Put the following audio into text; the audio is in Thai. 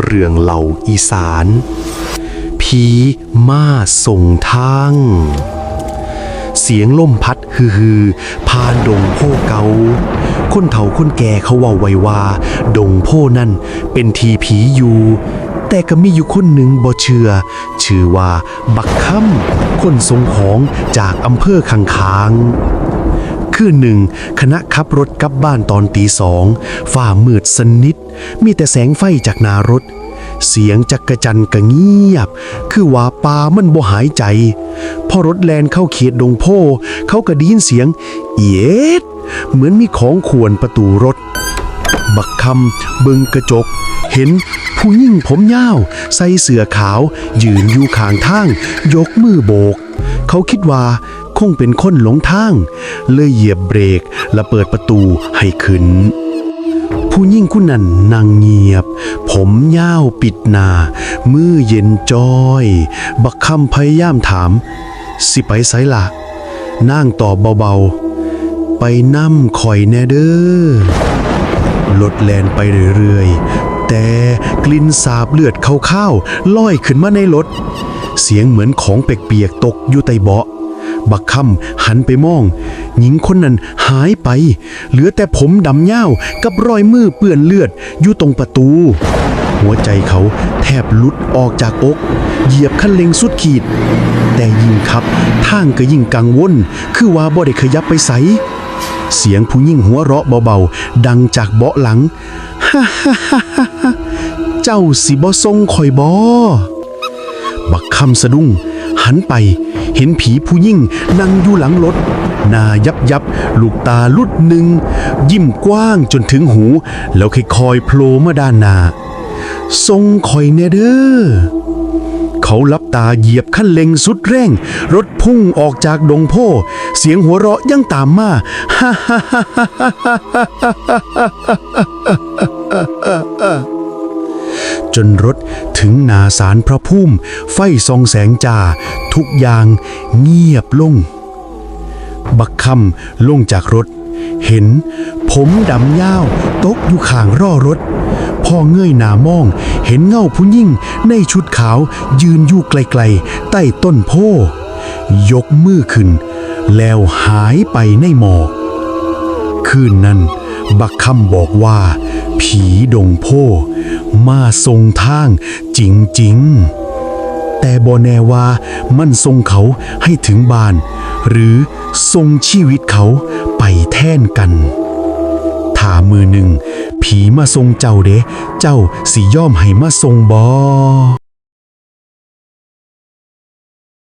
เรื่องเหล่าอีสาน ผีมาส่งทาง เสียงล่มพัดฮือฮือผ่านดงโพเกาคนเฒ่าคนแก่เขาว่าไว้ว่า ดงโพนั่นเป็นทีผีอยู่แต่ก็มีอยู่คนหนึ่งบ่เชื่อ ชื่อว่า บักค่ำคนทรงของจากอำเภอคังคาง คืนหนึ่ง คณะขับรถกลับบ้านตอนตีสองฝ่ามืดสนิท มีแต่แสงไฟจากหนารถ เสียงจักกระจันกระเงียบ คือว่าปลามันบ่หายใจ พอรถแลนเข้าเขตดงโพ เขาก็ด้ยินเสียง เอียดเหมือนมีของขวนประตูรถ บักคำเบิงกระจก เห็นผู้หญิงผมยาว ใส่เสื้อขาว ยืนอยู่ข้างทาง ยกมือโบก เขาคิดว่า คงเป็นคนหลงทาง เลยเหยียบเบรกและเปิดประตูให้ขึ้น ผู้ยิ่งคุณนั้นนั่งเงียบ ผมยาวปิดหนา มือเย็นจอย บักคำพยายามถาม สิไปไสละนางตอบเบาๆ ไปนั่มคอยแน่เด้อรถแลนไปเรื่อยๆ แต่กลิ่นสาบเลือดเข้าๆลอยขึ้นมาในรถ เสียงเหมือนของเปียกๆตกอยู่ใต้เบาะ บักคำหันไปมอง หญิงคนนั้นหายไป เหลือแต่ผมดำเยากับรอยมือเปื้อนเลือดอยู่ตรงประตู หัวใจเขาแทบหลุดออกจากอก เหยียบคันเร่งสุดขีด แต่ยิ่งขับทางก็ยิ่งกังวล คือว่าบ่ได้ขยับไปไสเสียงผู้ยิ่งหัวเราะเบาๆ ดังจากเบาะหลัง ฮ่าฮ่าฮ่าฮ่าเจ้าสิบ่ทรงข่อยบอบักคำสะดุ้งหันไป เห็นผีผู้ยิ่งนั่งอยู่หลังรถหน้ายับยับลูกตาลุดหนึ่ง ยิ้มกว้างจนถึงหู แล้วค่อยๆโผล่มาด้านหน้าทรงข่อยแน่เด้อเขาลับตาเหยียบคันเร่งสุดแรงรถพุ่งออกจากดงโพ เสียงหัวเราะยังตามมาฮ่าฮ่าฮ่าฮ่าฮ่าฮ่าฮ่า จนรถถึงหนาสารพระพุ่ม ไฟส่องแสงจ่า ทุกอย่างเงียบลง บักคำลงจากรถ เห็น ผมดำยาวตกอยู่ข้างร่อรถ พ่อเงยหน้ามอง เห็นเงาผู้ยิ่งในชุดขาวยืนอยู่ไกลๆ ใต้ต้นโพยกมือขึ้น แล้วหายไปในหมอกคืนนั้น บักคำบอกว่า ผีดงโพมาทรงทางจริงๆ แต่บอแน่ว่ามันทรงเขาให้ถึงบ้าน หรือทรงชีวิตเขาไปแท่นกันถ้ามือหนึ่ง ผีมาทรงเจ้าเด้เจ้าสิย่อมให้มาทรงบอ